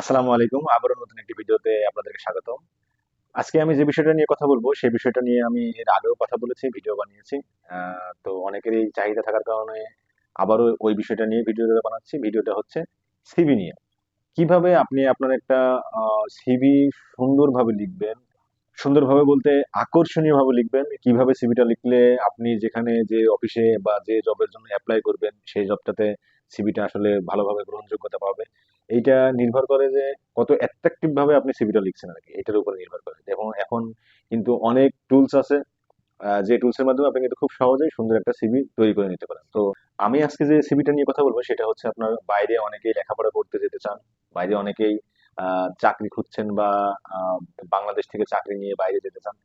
আসসালামু আলাইকুম। আবারও নতুন একটি ভিডিওতে আপনাদেরকে স্বাগতম। আজকে আমি যে বিষয়টা নিয়ে কথা বলব, সেই বিষয়টা নিয়ে আমি এর আগেও কথা বলেছি, ভিডিও বানিয়েছি। তো অনেকেরই চাহিদা থাকার কারণে আবারও ওই বিষয়টা নিয়ে ভিডিওটা বানাচ্ছি। ভিডিওটা হচ্ছে সিভি নিয়ে। কীভাবে আপনি আপনার একটা সিভি সুন্দরভাবে লিখবেন, সুন্দরভাবে বলতে আকর্ষণীয়ভাবে লিখবেন, কীভাবে সিভিটা লিখলে আপনি যেখানে যে অফিসে বা যে জবের জন্য অ্যাপ্লাই করবেন, সেই জবটাতে সিভিটা আসলে ভালোভাবে গ্রহণযোগ্যতা পাবে। এইটা নির্ভর করে যে কত অ্যাট্রাকটিভ ভাবে আপনি সিভিটা লিখছেন আর কি, এটার উপরে নির্ভর করে। এবং এখন কিন্তু অনেক টুলস আছে যে টুলস এর মাধ্যমে আপনি কিন্তু খুব সহজেই সুন্দর একটা সিভি তৈরি করে নিতে পারেন। তো আমি আজকে যে সিভিটা নিয়ে কথা বলব, সেটা হচ্ছে আপনার বাইরে অনেকেই লেখাপড়া করতে যেতে চান, বাইরে অনেকেই চাকরি খুঁজছেন বা বাংলাদেশ থেকে চাকরি নিয়ে বাইরে যেতে চান।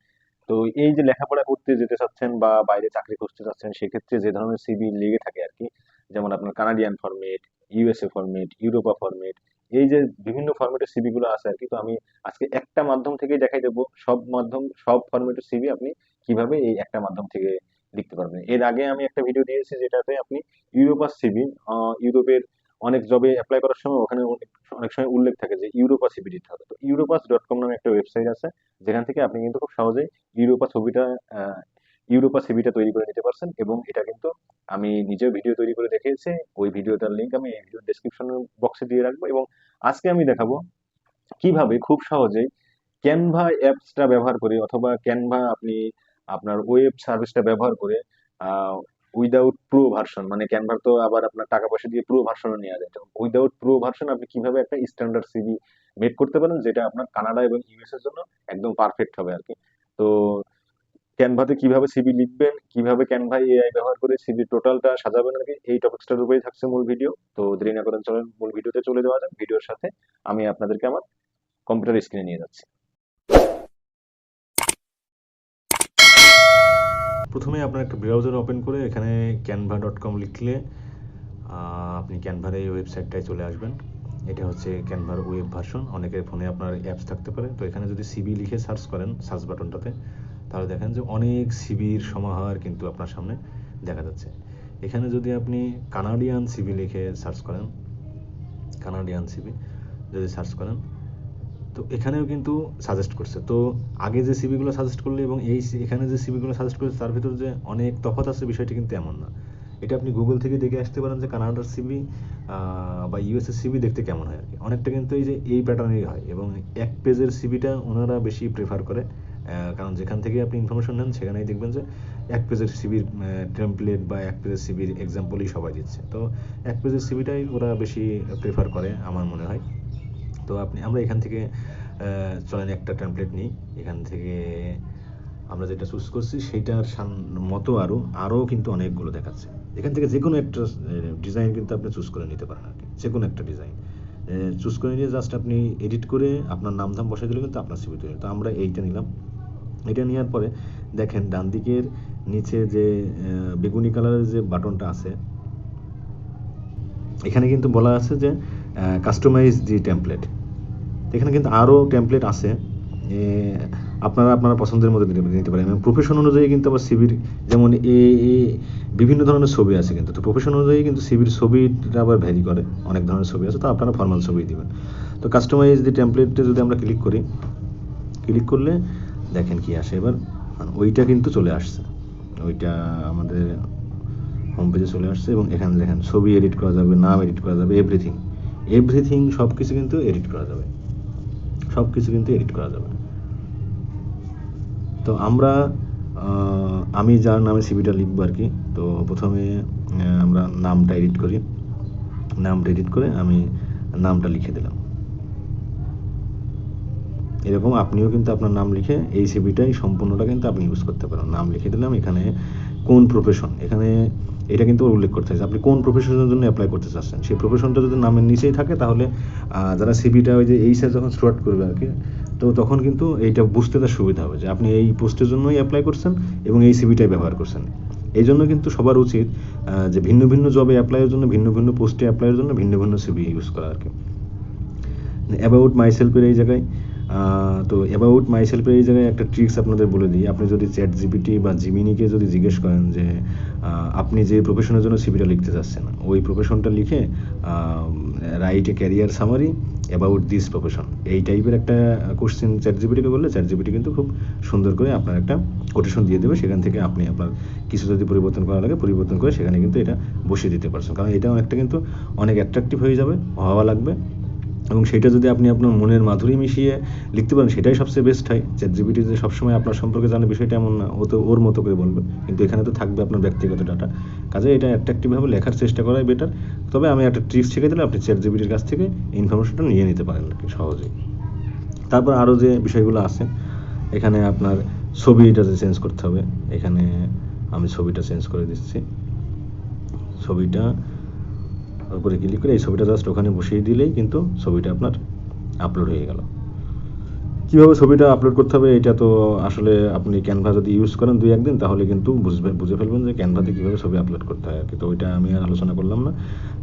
তো এই যে লেখাপড়া করতে যেতে চাচ্ছেন বা বাইরে চাকরি খুঁজতে চাচ্ছেন, সেক্ষেত্রে যে ধরনের সিভি লেগে থাকে আর কি যেমন আপনার Canadian format USA format Europa format এই যে বিভিন্ন ফরম্যাটের সিভি গুলো আছে আর কি, তো আমি আজকে একটা মাধ্যম থেকেই দেখাই দেবো। সব মাধ্যম, সব ফরম্যাটের সিভি আপনি কীভাবে এই একটা মাধ্যম থেকে লিখতে পারবেন। এর আগে আমি একটা ভিডিও দিয়েছি যেটাতে আপনি ইউরোপাস সিভি ইউরোপের অনেক জবে অ্যাপ্লাই করার সময় ওখানে অনেক অনেক সময় উল্লেখ থাকে যে ইউরোপা সিভি দিতে হবে। তো ইউরোপাস ডট কম নামে একটা ওয়েবসাইট আছে, যেখান থেকে আপনি কিন্তু খুব সহজেই ইউরোপা ছবিটা ইউরোপা সিভিটা তৈরি করে নিতে পারছেন এবং এটা কিন্তু আমি নিজেও ভিডিও তৈরি করে দেখিয়েছি। ওই ভিডিওটার লিংক আমি এই ভিডিও ডেসক্রিপশন বক্সে দিয়ে রাখব এবং আজকে আমি দেখাবো কীভাবে খুব সহজেই ক্যানভা অ্যাপসটা ব্যবহার করে অথবা ক্যানভা আপনি আপনার ওয়েব সার্ভিসটা ব্যবহার করে উইদাউট প্রো ভার্সন মানে ক্যানভার তো আবার আপনার টাকা পয়সা দিয়ে প্রো ভার্সনও নেওয়া যায়। উইদাউট প্রো ভার্সন আপনি কীভাবে একটা স্ট্যান্ডার্ড সিভি মেক করতে পারেন যেটা আপনার কানাডা এবং ইউএস এর জন্য একদম পারফেক্ট হবে আর কি। তো ক্যানভাতে কীভাবে সিভি লিখবেন, কীভাবে ক্যানভা এআই ব্যবহার করে সিভি টোটালটা সাজাবেন আর কি, এই টপিকসটার উপরেই থাকছে মূল ভিডিও তো দেরি না করেন চলেন, মূল ভিডিওতে চলে যাওয়া যাক। ভিডিওর সাথে আমি আপনাদেরকে আমার কম্পিউটার স্ক্রিনে নিয়ে যাচ্ছি। প্রথমে আপনার একটা ব্রাউজার ওপেন করে এখানে ক্যানভা ডট কম লিখলে আপনি ক্যানভার এই ওয়েবসাইটটায় চলে আসবেন। এটা হচ্ছে ক্যানভার ওয়েব ভার্সন অনেকের ফোনে আপনার অ্যাপস থাকতে পারে। তো এখানে যদি সিবি লিখে সার্চ করেন সার্চ বাটনটাতে তাহলে দেখেন যে অনেক সিবির সমাহার কিন্তু আপনার সামনে দেখা যাচ্ছে। এখানে যদি আপনি কানাডিয়ান সিবি লিখে সার্চ করেন, কানাডিয়ান সিবি যদি সার্চ করেন, তো এখানেও কিন্তু সাজেস্ট করছে। তো আগে যে সিবিগুলো সাজেস্ট করলে এবং এই এখানে যে সিবিগুলো সাজেস্ট করছে, তার ভিতর যে অনেক তফাৎ আছে, বিষয়টি কিন্তু এমন না। এটা আপনি গুগল থেকে দেখে আসতে পারেন যে কানাডার সিবি বা ইউএসএর সিবি দেখতে কেমন হয় আর কি। অনেকটা কিন্তু এই যে এই প্যাটার্নেরই হয় এবং এক পেজের সিবিটা ওনারা বেশি প্রেফার করে। কারণ যেখান থেকে আপনি ইনফরমেশন নেন, সেখানেই দেখবেন যে এক পেজের সিবির টেমপ্লেট বা এক পেজের সিবির এক্সাম্পলই সবাই দিচ্ছে। তো এক পেজের সিবিটাই ওরা বেশি প্রেফার করে, আমার মনে হয়। তো আপনি, আমরা এখান থেকে চলেন একটা টেমপ্লেট নিই। এখান থেকে আমরা যেটা চুজ করছি, সেইটার মতো আরও আরও কিন্তু অনেকগুলো দেখাচ্ছে। এখান থেকে যে কোনো একটা ডিজাইন কিন্তু আপনি চুজ করে নিতে পারেন আর কি। যে কোনো একটা ডিজাইন চুজ করে নিয়ে জাস্ট আপনি এডিট করে আপনার নাম ধাম বসাই দিলে কিন্তু আপনার ছবি তৈরি তো আমরা এইটা নিলাম। এটা নেওয়ার পরে দেখেন ডান দিকের নিচে যে বেগুনি কালারের যে বাটনটা আছে, এখানে কিন্তু বলা আছে যে কাস্টমাইজ দি টেমপ্লেট এখানে কিন্তু আরও টেমপ্লেট আছে আপনারা আপনারা পছন্দের মধ্যে নিতে পারেন। এবং প্রফেশন অনুযায়ী কিন্তু আবার সিবির যেমন এ বিভিন্ন ধরনের ছবি আছে কিন্তু। তো প্রফেশন অনুযায়ী কিন্তু সিবির ছবিটা আবার ভ্যারি করে, অনেক ধরনের ছবি আছে, তো আপনারা ফর্মাল ছবি দিবেন। তো কাস্টমাইজ দি টেমপ্লেটে যদি আমরা ক্লিক করি ক্লিক করলে দেখেন কি আসে এবার। মানে ওইটা কিন্তু চলে আসছে। ওইটা আমাদের হোম পেজে চলে আসছে এবং এখানে দেখেন, ছবি এডিট করা যাবে, নাম এডিট করা যাবে এভরিথিং এভরিথিং সব কিছু কিন্তু এডিট করা যাবে। সব কিছু কিন্তু এডিট করা যাবে। তো আমরা আমি যার নামে সিভিটা লিখব আর কি, তো প্রথমে আমরা নামটা এডিট করি। নামটা এডিট করে আমি নামটা লিখে দিলাম। এরকম আপনিও কিন্তু আপনার নাম লিখে এই সিভিটাই সম্পূর্ণটা কিন্তু আপনি ইউজ করতে পারেন। নাম লিখে দিলাম, এখানে কোন প্রফেশন এখানে এটা কিন্তু উল্লেখ করতে হবে আপনি কোন প্রফেশনের জন্য অ্যাপ্লাই করতে চাচ্ছেন? সেই প্রফেশনটা যদি নামের নিচেই থাকে, তাহলে যারা সিভিটা ওই যে এই সাইজ যখন স্টার্ট করবে আর কি, তো তখন কিন্তু এইটা বুঝতে তার সুবিধা হবে যে আপনি এই পোস্টের জন্যই অ্যাপ্লাই করছেন এবং এই সিভিটাই ব্যবহার করছেন। এই জন্য কিন্তু সবার উচিত যে ভিন্ন ভিন্ন জবে অ্যাপ্লাইয়ের জন্য, ভিন্ন ভিন্ন পোস্টে অ্যাপ্লাইয়ের জন্য, ভিন্ন ভিন্ন সিভি ইউজ করা আর কি। অ্যাবাউট মাইসেলফের এই জায়গায় তো অ্যাবাউট মাইসেলফের এই জায়গায় একটা ট্রিক্স আপনাদের বলে দিই। আপনি যদি চ্যাট জিপিটি বা জিমিনিকে যদি জিজ্ঞেস করেন যে আপনি যে প্রফেশনের জন্য সিভিটা লিখতে চাচ্ছেন, ওই প্রফেশনটা লিখে right a career summary about this profession এই টাইপের একটা কোশ্চেন চ্যাট জিবিটিকে করলে চ্যাট জিবিটি কিন্তু খুব সুন্দর করে আপনার একটা কোটেশন দিয়ে দেবে। সেখান থেকে আপনি আপনার কিছু যদি পরিবর্তন করা লাগে, পরিবর্তন করে সেখানে কিন্তু এটা বসিয়ে দিতে পারছেন। কারণ এটা অনেকটা কিন্তু অনেক অ্যাট্রাকটিভ হয়ে যাবে, হওয়া লাগবে। এবং সেটা যদি আপনি আপনার মনের মাধুরী মিশিয়ে লিখতে পারেন, সেটাই সবচেয়ে বেস্ট হয়। চ্যাট জিবিটি যে সবসময় আপনার সম্পর্কে জানে, বিষয়টা এমন না। ও তো ওর মতো করে বলবে। কিন্তু এখানে তো থাকবে আপনার ব্যক্তিগত ডাটা কাজে এটা অ্যাট্রাকটিভভাবে লেখার চেষ্টা করাই বেটার তবে আমি একটা ট্রিক্স শিখে দিলে আপনি চ্যাট জিবিটির কাছ থেকে ইনফরমেশনটা নিয়ে নিতে পারেন আর কি সহজেই তারপর আরও যে বিষয়গুলো আছে, এখানে আপনার ছবিটা যে চেঞ্জ করতে হবে। এখানে আমি ছবিটা চেঞ্জ করে দিচ্ছি। ছবিটা উপরে ক্লিক করে এই ছবিটা জাস্ট ওখানে বসিয়ে দিলেই কিন্তু ছবিটা আপনার আপলোড হয়ে গেল। কীভাবে ছবিটা আপলোড করতে হবে এটা তো আসলে আপনি ক্যানভা যদি ইউজ করেন দুই একদিন, তাহলে কিন্তু বুঝবে বুঝে ফেলবেন যে ক্যানভাতে কীভাবে ছবি আপলোড করতে হয় আর কি তো ওইটা আমি আর আলোচনা করলাম না।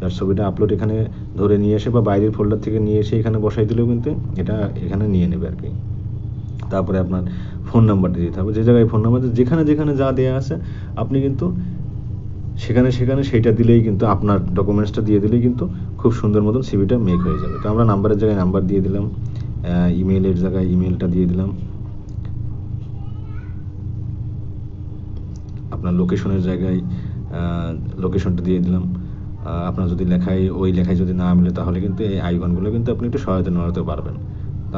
যার ছবিটা আপলোড এখানে ধরে নিয়ে এসে বা বাইরের ফোল্ডার থেকে নিয়ে এসে এখানে বসাই দিলেও কিন্তু এটা এখানে নিয়ে নেবে আর কি তারপরে আপনার ফোন নাম্বারটা দিতে হবে। যে জায়গায় ফোন নাম্বার যেখানে যেখানে যা দেওয়া আছে, আপনি কিন্তু সেখানে সেখানে সেইটা দিলেই কিন্তু আপনার ডকুমেন্টসটা দিয়ে দিলেই কিন্তু খুব সুন্দর মতন সিভিটা মেক হয়ে যাবে। তো আমরা নাম্বারের জায়গায় নাম্বার দিয়ে দিলাম ইমেলের জায়গায় ইমেলটা দিয়ে দিলাম। আপনার লোকেশনের জায়গায় লোকেশনটা দিয়ে দিলাম। আপনার যদি লেখায়, ওই লেখায় যদি না মিলে তাহলে কিন্তু এই আইকনগুলো কিন্তু আপনি একটু সহায়তা নাড়াতে পারবেন।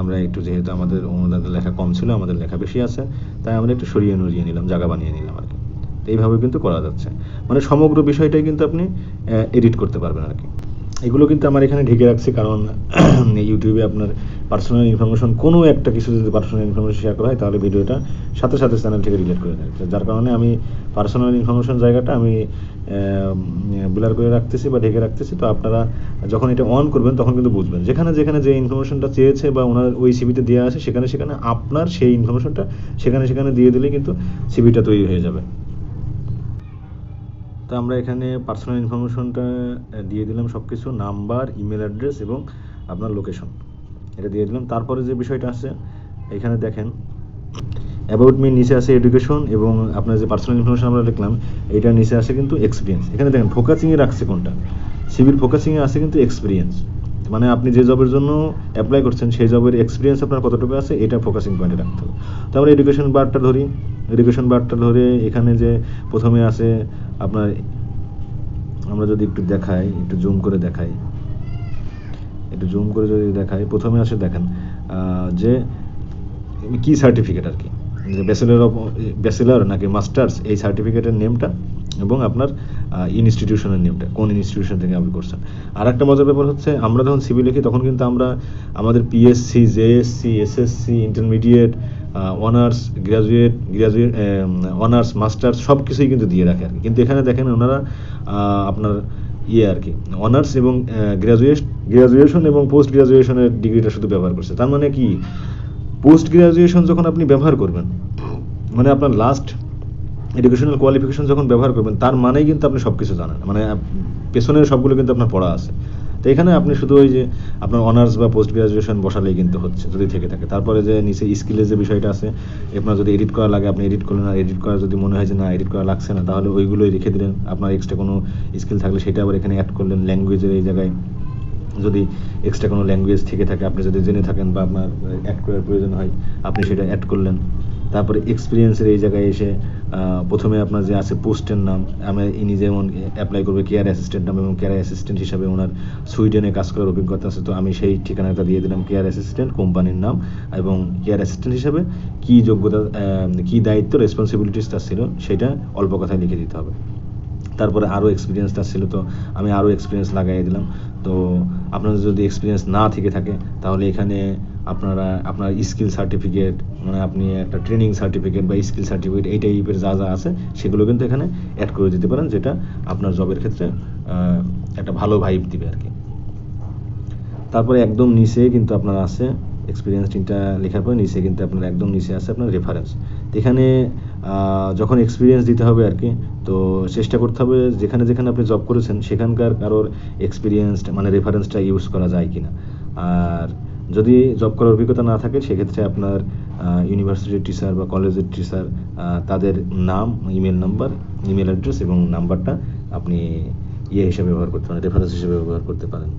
আমরা একটু যেহেতু আমাদের ওনাদের লেখা কম ছিল, আমাদের লেখা বেশি আছে, তাই আমরা একটু সরিয়ে নড়িয়ে নিলাম, জায়গা বানিয়ে নিলাম আর এইভাবে কিন্তু করা যাচ্ছে। মানে সমগ্র বিষয়টাই কিন্তু আপনি এডিট করতে পারবেন আর কি এগুলো কিন্তু আমার এখানে ঢেকে রাখছি কারণ ইউটিউবে আপনার পার্সোনাল ইনফরমেশন কোনো একটা কিছু যদি পার্সোনাল ইনফরমেশন শেয়ার করা হয়, তাহলে ভিডিওটা সাথে সাথে চ্যানেল থেকে ডিলিট করে দেয়। যার কারণে আমি পার্সোনাল ইনফরমেশন জায়গাটা আমি ব্লার করে রাখতেছি বা ঢেকে রাখতেছি। তো আপনারা যখন এটা অন করবেন, তখন কিন্তু বুঝবেন। যেখানে যেখানে যে ইনফরমেশনটা চেয়েছে বা ওনার ওই সিবিতে দেওয়া আছে, সেখানে সেখানে আপনার সেই ইনফরমেশনটা সেখানে সেখানে দিয়ে দিলে কিন্তু সিবিটা তৈরি হয়ে যাবে। তো আমরা এখানে পার্সোনাল ইনফরমেশনটা দিয়ে দিলাম সব কিছু নাম্বার ইমেল অ্যাড্রেস এবং আপনার লোকেশন এটা দিয়ে দিলাম। তারপরে যে বিষয়টা আছে, এখানে দেখেন অ্যাবাউট মি নিচে আছে এডুকেশন এবং আপনার যে পার্সোনাল ইনফরমেশন আমরা লিখলাম এটা নিচে আসে কিন্তু এক্সপিরিয়েন্স এখানে দেখেন ফোকাসিংয়ে রাখছে কোনটা? সিভিল ফোকাসিংয়ে আছে কিন্তু এক্সপিরিয়েন্স মানে আপনি যে জবের জন্য অ্যাপ্লাই করছেন, সেই জবের এক্সপিরিয়েন্স আপনার কতটুকু আছে, এটা ফোকাসিং পয়েন্টে রাখতে হবে। তো আমরা এডুকেশন বারটা ধরি। এডুকেশন বারটা ধরে এখানে যে প্রথমে আছে আপনার, আমরা যদি একটু দেখাই, একটু জুম করে দেখাই। একটু জুম করে যদি দেখাই, প্রথমে আসে দেখেন যে কি সার্টিফিকেট আর কি? যে ব্যাচেলার অফ ব্যাচেলার নাকি মাস্টার্স এই সার্টিফিকেটের নেমটা এবং আপনার ইনস্টিটিউশনের নেমটা কোন ইনস্টিটিউশন থেকে আপনি করছেন। আর একটা মজার ব্যাপার হচ্ছে, আমরা যখন সিভি লিখি, তখন কিন্তু আমরা আমাদের PSC JSC SSC intermediate honours graduate graduate honours masters সব কিছুই কিন্তু দিয়ে রাখে আর কি কিন্তু এখানে দেখেন ওনারা আপনার ইয়ে আর কি অনার্স এবং গ্রাজুয়েট গ্রাজুয়েশন এবং পোস্ট গ্রাজুয়েশনের ডিগ্রিটা শুধু ব্যবহার করছে। তার মানে কি? পোস্ট গ্রাজুয়েশন যখন আপনি ব্যবহার করবেন মানে আপনার লাস্ট এডুকেশনাল কোয়ালিফিকেশন যখন ব্যবহার করবেন, তার মানেই কিন্তু আপনি সব কিছু জানেন। মানে পেছনের সবগুলো কিন্তু আপনার পড়া আছে। তো এখানে আপনি শুধু ওই যে আপনার অনার্স বা পোস্ট গ্রাজুয়েশন বসালেই কিন্তু হচ্ছে, যদি থেকে থাকে। তারপরে যে নিচে স্কিলের যে বিষয়টা আছে, আপনার যদি এডিট করা লাগে, আপনি এডিট করলেন, আর এডিট করা যদি মনে হয় যে না এডিট করা লাগছে না, তাহলে ওইগুলোই রেখে দিলেন। আপনার এক্সট্রা কোনো স্কিল থাকলে সেটা আবার এখানে অ্যাড করলেন ল্যাঙ্গুয়েজের এই জায়গায়। যদি এক্সট্রা কোনো ল্যাঙ্গুয়েজ থেকে থাকে, আপনি যদি জেনে থাকেন বা আপনার অ্যাড করার প্রয়োজন হয়, আপনি সেটা অ্যাড করলেন। তারপরে এক্সপিরিয়েন্সের এই জায়গায় এসে প্রথমে আপনার যে আছে পোস্টের নাম আমি ইনি যেমন অ্যাপ্লাই করবে কেয়ার অ্যাসিস্ট্যান্ট নাম এবং কেয়ার অ্যাসিস্ট্যান্ট হিসাবে ওনার সুইডেনে কাজ করার অভিজ্ঞতা আছে। তো আমি সেই ঠিকানাটা দিয়ে দিলাম কেয়ার অ্যাসিস্ট্যান্ট কোম্পানির নাম এবং কেয়ার অ্যাসিস্ট্যান্ট হিসাবে কী যোগ্যতা কী দায়িত্ব রেসপন্সিবিলিটিসটা ছিল সেটা অল্প কথায় লিখে দিতে হবে। তারপরে আরও এক্সপিরিয়েন্সটা ছিল তো আমি আরও এক্সপিরিয়েন্স লাগাই দিলাম। তো আপনাদের যদি এক্সপিরিয়েন্স না থেকে থাকে, তাহলে এখানে আপনারা, আপনার স্কিল সার্টিফিকেট মানে আপনি একটা ট্রেনিং সার্টিফিকেট বা স্কিল সার্টিফিকেট এই টাইপের যা যা আছে, সেগুলো কিন্তু এখানে অ্যাড করে দিতে পারেন, যেটা আপনার জবের ক্ষেত্রে একটা ভালো ভাইব দিবে আর কি। তারপরে একদম নিচে কিন্তু আপনার আছে এক্সপিরিয়েন্স তিনটা লেখার পরে, নিচে কিন্তু আপনার একদম নিচে আছে আপনার রেফারেন্স এখানে যখন এক্সপিরিয়েন্স দিতে হবে আর কি, তো চেষ্টা করতে হবে যেখানে যেখানে আপনি জব করেছেন, সেখানকার কারোর এক্সপিরিয়েন্স মানে রেফারেন্সটা ইউজ করা যায় কিনা। আর যদি জব করার অভিজ্ঞতা না থাকে, সেক্ষেত্রে আপনার ইউনিভার্সিটির টিচার বা কলেজের টিচার তাদের নাম ইমেল নাম্বার ইমেল অ্যাড্রেস এবং নাম্বারটা আপনি ইয়ে হিসেবে ব্যবহার করতে পারেন রেফারেন্স হিসেবে ব্যবহার করতে পারেন।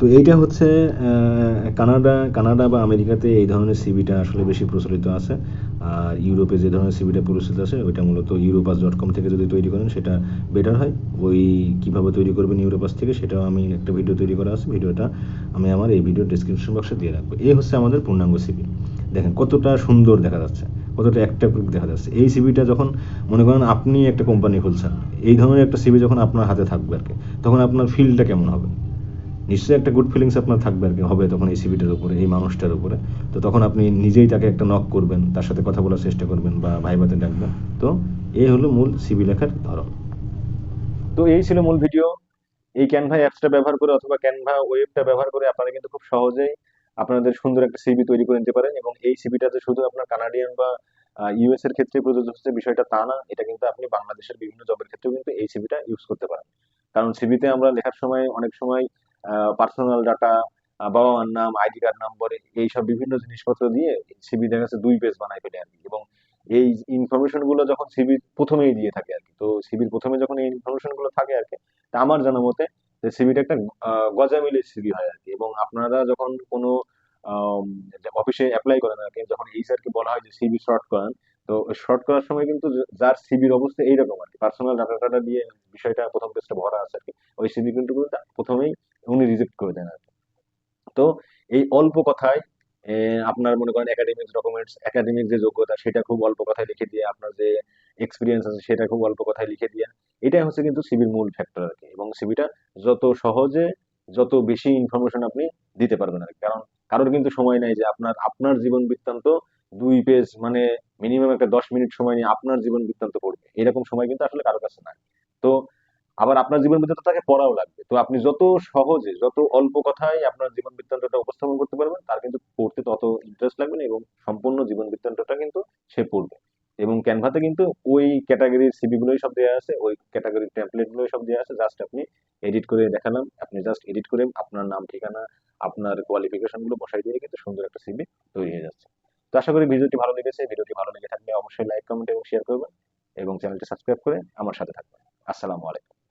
তো এইটা হচ্ছে কানাডা কানাডা বা আমেরিকাতে এই ধরনের সিভিটা আসলে বেশি প্রচলিত আছে। আর ইউরোপে যে ধরনের সিভিটা প্রচলিত আছে, ওইটা মূলত ইউরোপাস ডট কম থেকে যদি তৈরি করেন, সেটা বেটার হয়। ওই কীভাবে তৈরি করবেন ইউরোপাস থেকে, সেটাও আমি একটা ভিডিও তৈরি করা আছে। ভিডিওটা আমি আমার এই ভিডিও ডিসক্রিপশন বক্সে দিয়ে রাখব। এই হচ্ছে আমাদের পূর্ণাঙ্গ সিভি দেখেন কতটা সুন্দর দেখা যাচ্ছে, কতটা অ্যাট্রাক্টিভ দেখা যাচ্ছে। এই সিভিটা যখন মনে করেন আপনি একটা কোম্পানি খুলছেন, এই ধরনের একটা সিভি যখন আপনার হাতে থাকবে আর কি, তখন আপনার ফিলটা কেমন হবে? নিশ্চয়ই একটা গুড ফিলিংস আপনার থাকবে আর কি, হবে তখন এই সিভিটার উপরে, এই মানুষটার উপরে। তো তখন আপনি নিজেই তাকে একটা নক করবেন, তার সাথে কথা বলার চেষ্টা করবেন বা ভাইবাতে ডাকবেন। তো এই হলো মূল সিভি লেখার ধরন। তো এই ছিল মূল ভিডিও এই ক্যানভা অ্যাপসটা ব্যবহার করে অথবা ক্যানভা ওয়েবটা ব্যবহার করে আপনারা কিন্তু খুব সহজেই আপনাদের সুন্দর একটা সিভি তৈরি করে নিতে পারেন এবং এই সিভিটাতে শুধু আপনার কানাডিয়ান বা ইউএস এর ক্ষেত্রে প্রযোজ্য হচ্ছে বিষয়টা তা না, এটা কিন্তু আপনি বাংলাদেশের বিভিন্ন জবের ক্ষেত্রেও কিন্তু এই সিভিটা ইউজ করতে পারেন। কারণ সিভিতে আমরা লেখার সময় অনেক সময় পার্সোনাল ডাটা বাবা মার নাম আইডি কার্ড নাম্বার এইসব বিভিন্ন জিনিসপত্র দিয়ে সিভি দেখা যাচ্ছে দুই পেজ বানাই ফেলে আর কি। এবং এই ইনফরমেশনগুলো যখন সিভি প্রথমেই দিয়ে থাকে আর কি। তো সিভির প্রথমে যখন এই ইনফরমেশনগুলো থাকে আর কি, তা আমার জানা মতে যে সিভিটা একটা গজামিলে সিভি হয় আর কি। এবং আপনারা যখন কোনো অফিসে অ্যাপ্লাই করেন আর কি, যখন এইচআর কে বলা হয় যে সিভি শর্ট করেন তো শর্ট করার সময় কিন্তু যার সিভির অবস্থা এইরকম আর কি। পার্সোনাল ডাটা টাটা দিয়ে বিষয়টা প্রথম পেজটা ভরা আছে আর কি। ওই সিভি কিন্তু প্রথমেই উনি রিজেক্ট করে দেন আর কি। তো এই অল্প কথায় আপনার মনে করেন একাডেমিক ডকুমেন্টস একাডেমিক যে যোগ্যতা, সেটা খুব অল্প কথায় লিখে দিয়ে, আপনার যে এক্সপিরিয়েন্স আছে, সেটা খুব অল্প কথায় লিখে দিয়ে, এটাই হচ্ছে কিন্তু সিভির মূল ফ্যাক্টর আর কি। এবং সিভিটা যত সহজে, যত বেশি ইনফরমেশন আপনি দিতে পারবেন আর কি। কারণ কারোর কিন্তু সময় নাই যে আপনার আপনার জীবন বৃত্তান্ত দুই পেজ মানে মিনিমাম একটা দশ মিনিট সময় নিয়ে আপনার জীবন বৃত্তান্ত পড়বে। এরকম সময় কিন্তু আসলে কারোর কাছে নাই। তো আবার আপনার জীবন বৃত্তান্ত তাকে পড়াও লাগবে। তো আপনি যত সহজে, যত অল্প কথায় আপনার জীবন বৃত্তান্তটা উপস্থাপন করতে পারবেন, তার কিন্তু পড়তে তত ইন্টারেস্ট লাগবে না এবং সম্পূর্ণ জীবন বৃত্তান্তটা কিন্তু সে পড়বে। এবং ক্যানভাতে কিন্তু ওই ক্যাটাগরির সিভি গুলোই সব দেওয়া আছে, ওই ক্যাটাগরির টেমপ্লেট গুলোই সব দেওয়া আছে। জাস্ট আপনি এডিট করে দেখালাম, আপনি জাস্ট এডিট করে আপনার নাম, ঠিকানা, আপনার কোয়ালিফিকেশনগুলো বসাই দিয়ে কিন্তু সুন্দর একটা সিভি তৈরি হয়ে যাচ্ছে। তো আশা করি ভিডিওটি ভালো লেগেছে। ভিডিওটি ভালো লেগে থাকলে অবশ্যই লাইক কমেন্ট এবং শেয়ার করবেন এবং চ্যানেলটি সাবস্ক্রাইব করে আমার সাথে থাকবেন। আসসালামু আলাইকুম।